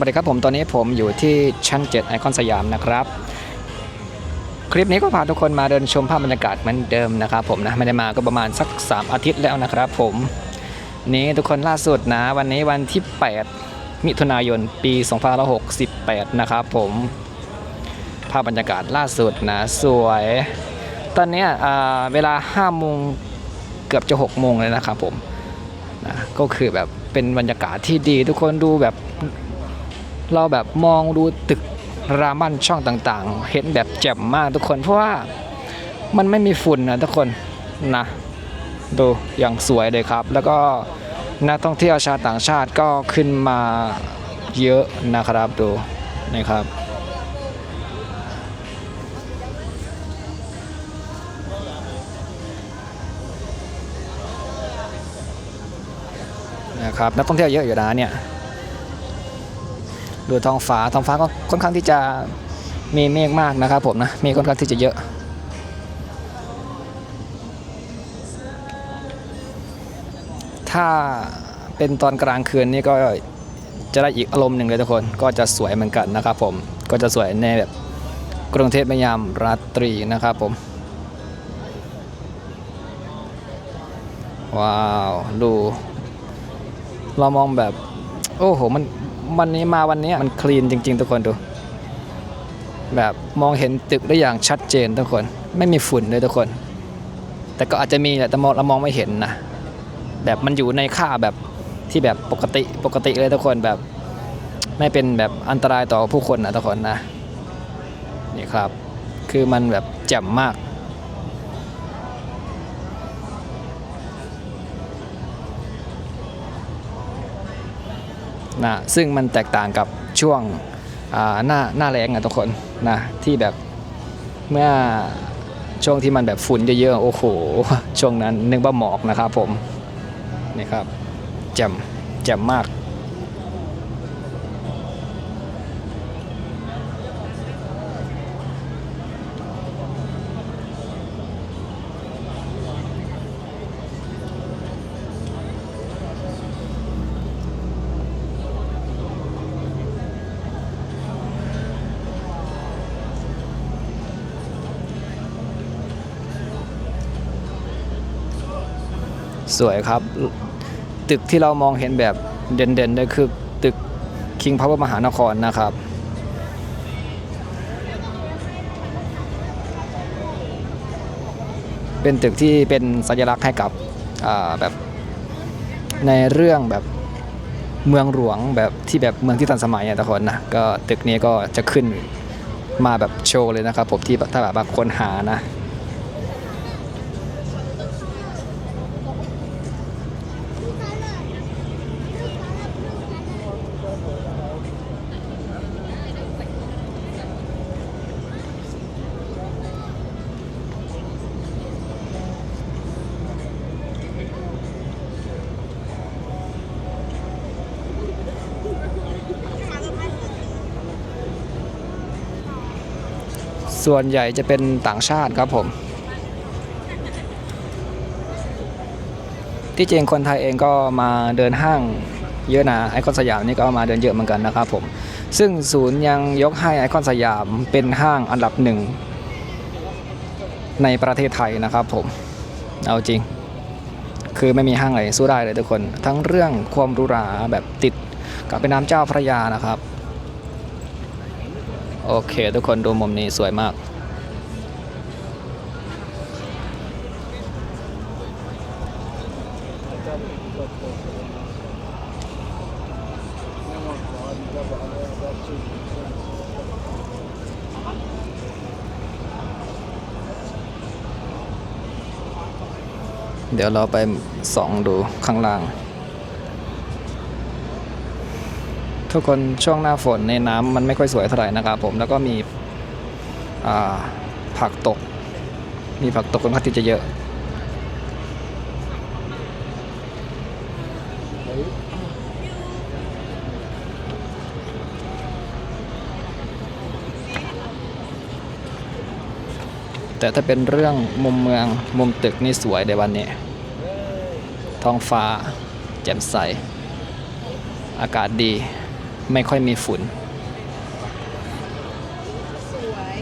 วัสดีครับผมตอนนี้ผมอยู่ที่ชั้น 7 ไอคอนสยามนะครับ คลิปนี้ก็พาทุกคนมาเดินชมภาพบรรยากาศเหมือนเดิมนะครับผมนะไม่ได้มาก็ประมาณสัก 3 อาทิตย์แล้วนะครับผม นี่ทุกคนล่าสุดนะ วันนี้วันที่ 8 มิถุนายนปี 2568 นะครับผมภาพบรรยากาศล่าสุดนะสวย ตอนนี้ยอ่าเวลา5โมงเกือบจะ6โมงเลยนะครับผมนะก็คือแบบเป็นบรรยากาศที่ดีทุกคนดูแบบ เราแบบมองดูตึกรามันช่องต่างๆ เห็นแบบแจ่มมากทุกคนเพราะว่ามันไม่มีฝุ่นนะทุกคนนะดูอย่างสวยเลยครับ แล้วก็นักท่องเที่ยวชาวต่างชาติก็ขึ้นมาเยอะนะครับดูนะครับนะครับนักท่องเที่ยวเยอะอยู่นะเนี่ย ดูท้องฟ้าท้องฟ้าก็ค่อนข้างที่จะมีเมฆมากนะครับผมนะเมฆค่อนข้างที่จะเยอะถ้าเป็นตอนกลางคืนนี่ก็จะได้อีกอารมณ์หนึ่งเลยทุกคนก็จะสวยเหมือนกันนะครับผมก็จะสวยในแบบกรุงเทพในยามราตรีนะครับผมว้าว ดู เรามองแบบ โอ้โห มัน วันนี้มาวันนี้มันคลีนจริง ๆ ทุกคนดู แบบมองเห็นตึกได้อย่างชัดเจนทุกคน ไม่มีฝุ่นเลยทุกคน แต่ก็อาจจะมีแหละแต่มองเรามองไม่เห็นนะแบบมันอยู่ในค่าแบบที่แบบปกติปกติเลยทุกคนแบบไม่เป็นแบบอันตรายต่อผู้คนนะทุกคนนะนี่ครับ คือมันแบบแจ่มมาก นะซึ่งมันแตกต่างกับช่วงหน้าหน้าแรงอะทุกคนนะที่แบบเมื่อช่วงที่มันแบบฝุ่นเยอะๆโอ้โหช่วงนั้นนึกว่าหมอกนะครับผมนี่ครับแจ่มแจ่มมาก สวยครับ ตึกที่เรามองเห็นแบบเด่นๆเลยคือตึก King Power มหานครนะครับเป็นตึกที่เป็นสัญลักษณ์ให้กับแบบในเรื่องแบบเมืองหลวงแบบที่แบบเมืองที่ทันสมัยอะทุกคนนะก็ตึกนี้ก็จะขึ้นมาแบบโชว์เลยนะครับผมที่ถ้าแบบบางคนหานะ ส่วนใหญ่จะเป็นต่างชาติครับผม ที่จริงคนไทยเองก็มาเดินห้างเยอะนะไอคอนสยามนี่ก็มาเดินเยอะเหมือนกันนะครับผม ซึ่งศูนย์ยังยกให้ไอคอนสยามเป็นห้างอันดับหนึ่งในประเทศไทยนะครับผม เอาจริง คือไม่มีห้างไหนสู้ได้เลยทุกคน ทั้งเรื่องความรูหราแบบติดกับเป็นน้ำเจ้าพระยานะครับ โอเค ทุกคนดูมุมนี้สวยมาก เดี๋ยวเราไปส่องดูข้างล่าง ทุกคนช่วงหน้าฝนในน้ำมันไม่ค่อยสวยเท่าไหร่นะครับผมแล้วก็มีผักตก มีผักตกค่อนข้างที่จะเยอะแต่ถ้าเป็นเรื่องมุมเมืองมุมตึกนี่สวยในวันนี้ท้องฟ้า แจ่มใส อากาศดี ไม่ค่อยมีฝุ่น สวย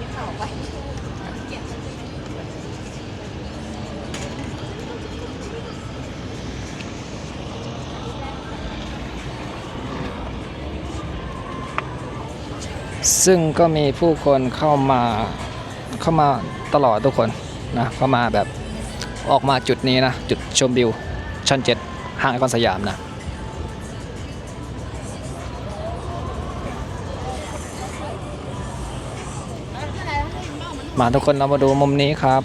มีข่าวไปซึ่งก็มีผู้คนเข้ามาเข้ามาตลอดทุกคนนะเข้ามาแบบออกมาจุดนี้นะ จุดชมวิว ชั้นเจ็ดห้างไอคอนสยามนะมาทุกคนเรามาดูมุมนี้ครับ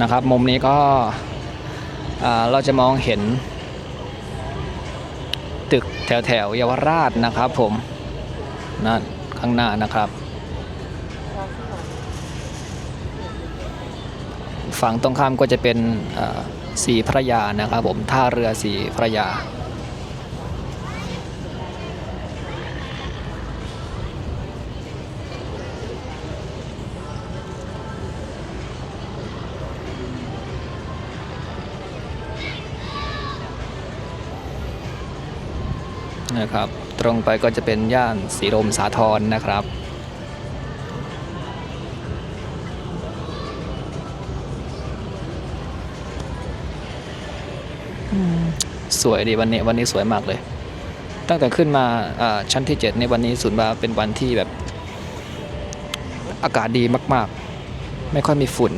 นะครับ มุมนี้ก็เราจะมองเห็น ตึกแถวแถวเยาวราชนะครับผม นั่นข้างหน้านะครับ ฝั่งตรงข้ามก็จะเป็นสีพระยานะครับผมท่าเรือสีพระยานะครับ ตรงไปก็จะเป็นย่านสีลมสาทรนะครับ สวยดีวันนี้วันนี้สวยมากเลย ตั้งแต่ขึ้นมาชั้นที่7ในวันนี้สุนบาเป็นวันที่แบบ อากาศดีมาก ๆ ไม่ค่อยมีฝุ่น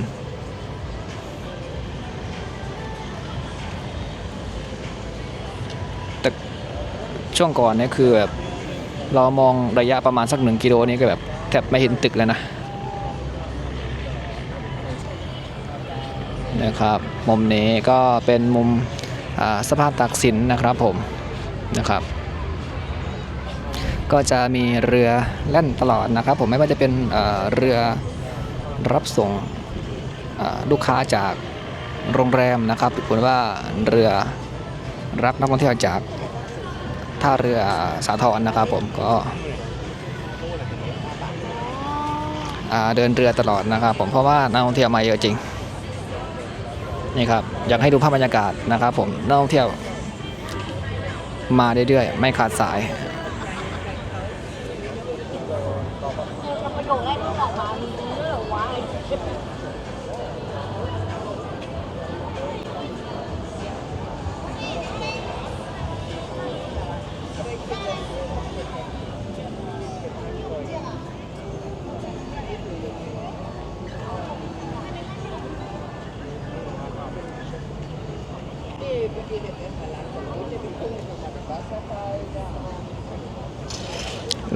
แต่ช่วงก่อนเนี่ยคือแบบเรามองระยะประมาณสักหนึ่งกิโลนี่ก็แบบแทบไม่เห็นตึกแล้วนะนะครับ มุมนี้ก็เป็นมุม สะพานตักสินนะครับผมนะครับ ก็จะมีเรือแล่นตลอดนะครับ ผมไม่ว่าจะเป็นเรือรับส่งลูกค้าจากโรงแรมนะครับหรือว่าเรือรับนักท่องเที่ยวจากท่าเรือสาทรนะครับ ผมก็เดินเรือตลอดนะครับ ผมเพราะว่านักท่องเที่ยวมาเยอะจริง นี่ครับอยากให้ดูภาพบรรยากาศนะครับผมนักท่องเที่ยวมาเรื่อยๆ ไม่ขาดสายคแรกที่ออกมามีเรื่องว่า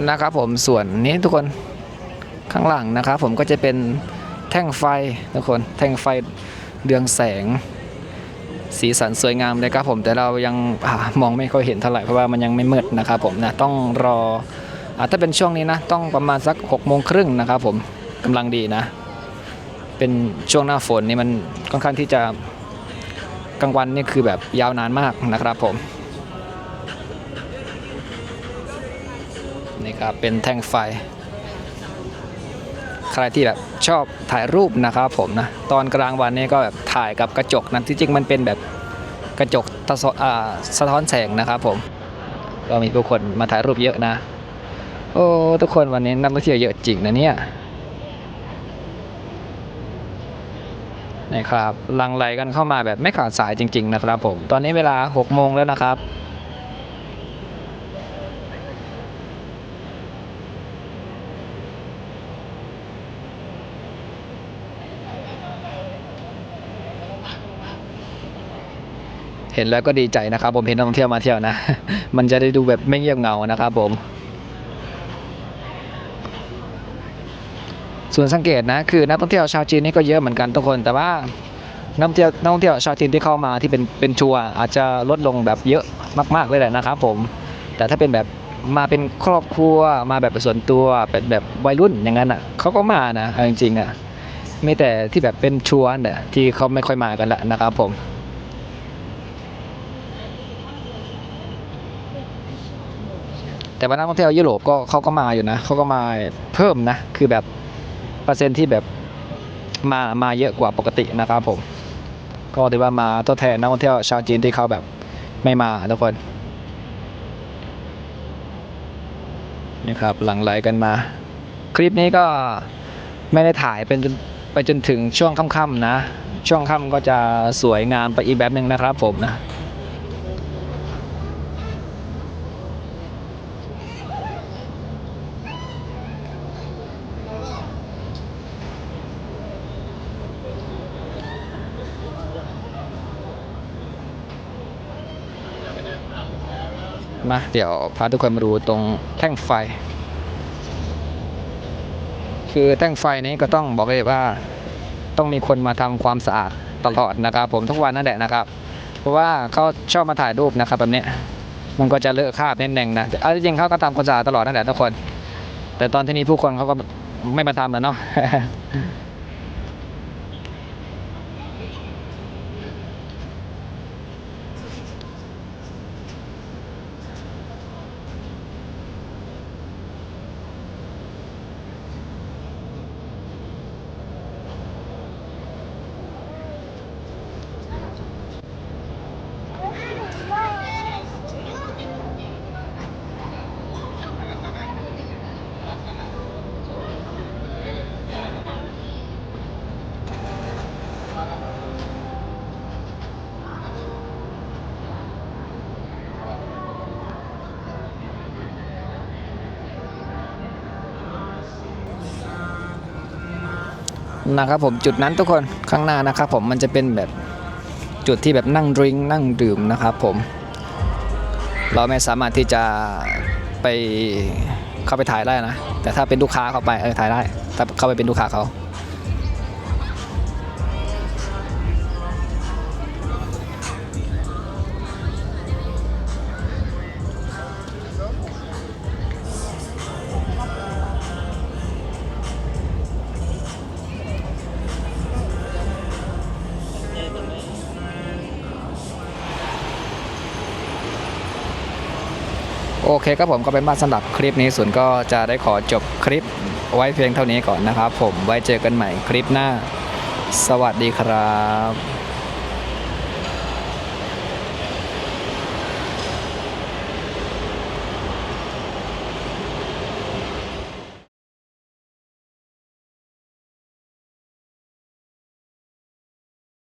นะครับผมส่วนนี้ทุกคนข้างหลังนะครับผมก็จะเป็นแท่งไฟทุกคนแท่งไฟเรืองแสง สีสันสวยงามเลยครับผมแต่เรายังอมองไม่ค่อยเห็นเท่าไหร่เพราะว่ามันยังไม่มืดนะครับผมนะต้องรออถ้าเป็นช่วงนี้นะต้องประมาณสัก6กโมงครึ่งนะครับผมกำลังดีนะ เป็นช่วงหน้าฝนนี่มันค่อนข้างที่จะกลางวันนี่คือแบบยาวนานมากนะครับผม นี่ครับเป็นแท่งไฟ ใครที่แบบชอบถ่ายรูปนะครับผมนะตอนกลางวันนี่ก็แบบถ่ายกับกระจกนะที่จริงมันเป็นแบบกระจกะสอ่าสะท้อนแสงนะครับผมก็มีผู้คนมาถ่ายรูปเยอะนะ โอ้ทุกคนวันนี้นักท่องเที่ยวเยอะจริงนะเนี่ยนี่ครับลังไหลกันเข้ามาแบบไม่ขาดสายจริง ๆ นะครับผม ตอนนี้เวลา6โมงแล้วนะครับ ห็นแล้วก็ดีใจนะครับ ผมเห็นนักท่องเที่ยวมาเที่ยวนะ มันจะได้ดูแบบไม่เงียบเงานะครับผม ส่วนสังเกตนะคือนักท่องเที่ยวชาวจีนนี่ก็เยอะเหมือนกันทุกคน แต่ว่านักท่องเที่ยวนักท่องเที่ยวชาวจีนที่เข้ามาที่เป็นเป็นทัวร์อาจจะลดลงแบบเยอะมาก ๆเลยแหละนะครับ ผม แต่ถ้าเป็นแบบมาเป็นครอบครัวมาแบบส่วนตัวเป็นแบบวัยรุ่นอย่างนั้นอะเขาก็มานะจริงๆอะมีแต่ที่แบบเป็นทัวร์เนี่ยที่เขาไม่ค่อยมากันละนะครับผม แต่ว่านักท่องเที่ยวยุโรปก็เขาก็มาอยู่นะเขาก็มาเพิ่มนะ คือแบบเปอร์เซ็นที่แบบมามาเยอะกว่าปกตินะครับผม ก็ถือว่ามาทดแทนนักท่องเที่ยวชาวจีนที่เขาแบบไม่มาทุกคนนี่ครับหลังไหลกันมา คลิปนี้ก็ไม่ได้ถ่ายเป็นจนไปจนถึงช่วงค่ำๆนะ ช่วงค่ำก็จะสวยงามไปอีกแบบหนึ่งนะครับผมนะ มา เดี๋ยวพาทุกคนมาดูตรงแท่งไฟ คือแท่งไฟนี้ก็ต้องบอกเลยว่า ต้องมีคนมาทำความสะอาดตลอดนะครับ ผมทุกวันนั่นแหละนะครับ เพราะว่าเขาชอบมาถ่ายรูปนะครับแบบนี้มันก็จะเลอะคราบนิดนึงนะแต่เอาจริงเขาก็ทำความสะอาดตลอดนั่นแหละทุกคน แต่ตอนที่นี้ผู้คนเขาก็ไม่มาทำแล้วเนาะ นะครับผมจุดนั้นทุกคนข้างหน้านะครับผมมันจะเป็นแบบจุดที่แบบนั่งดื่มนั่งดื่มนะครับผม เราไม่สามารถที่จะไปเข้าไปถ่ายได้นะ แต่ถ้าเป็นลูกค้าเข้าไปเออถ่ายได้ถ้าเข้าไปเป็นลูกค้าเขา โอเคครับผมก็เป็นบ้านสำหรับคลิปนี้ส่วนก็จะได้ขอจบคลิปไว้เพียงเท่านี้ก่อนนะครับ ผมไว้เจอกันใหม่คลิปหน้า สวัสดีครับ